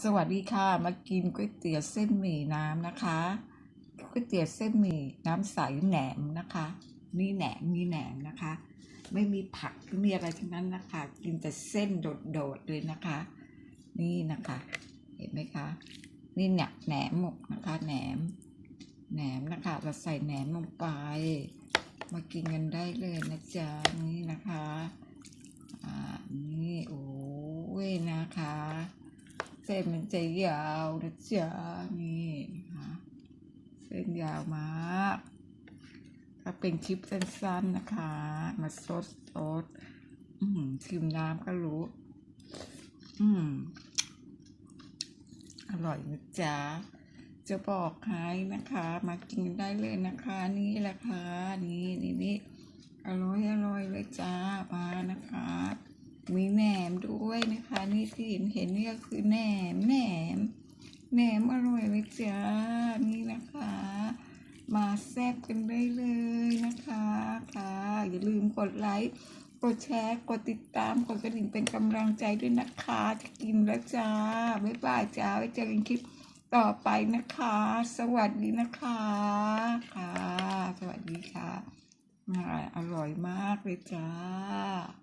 สวัสดีค่ะ มากินก๋วยเตี๋ยวเส้นหมี่น้ำนะคะก๋วยเตี๋ยวเส้นหมี่น้ำใสแหนมนะคะ นี่แหนมมีแหนมนะคะ ไม่มีผักไม่มีอะไรทั้งนั้นนะคะ กินแต่เส้นโดดๆเลยนะคะ นี่นะคะ เห็นไหมคะนี่เนี่ยแหนมหมกนะคะแหนมแหนมนะคะเราใส่แหนมลงไป มากินกันได้เลยนะจ๊ะนี่นะคะอ่านี่โอ้ยนะคะ เส้นมันจะยาวนะจ๊ะนี่นะคะเส้นยาวมากถ้าเป็นคลิปสั้นๆนะคะ มาซดซดอืมชิมน้ำก็รู้ อืม อร่อยนะจ๊ะ จะบอกให้นะคะ มากินได้เลยนะคะ นี่แหละค่ะ นี่นี่นี่อร่อยอร่อยเลยจ้ามานะคะ มีแน ด้วยนะคะ นี่ที่เห็นเห็นนี่ก็คือแหนมแหนมแหนมอร่อยเลยจ้านี่นะคะ มาแซ่บกันได้เลยนะคะค่ะ อย่าลืมกดไลค์กดแชร์กดติดตามกดกระดิ่งเป็นกำลังใจด้วยนะคะจะกินแล้วจ้าบ๊ายบายจ้าไว้เจอกันคลิปต่อไปนะคะ สวัสดีนะคะค่ะ สวัสดีค่ะอ่าอร่อยมากเลยจ้า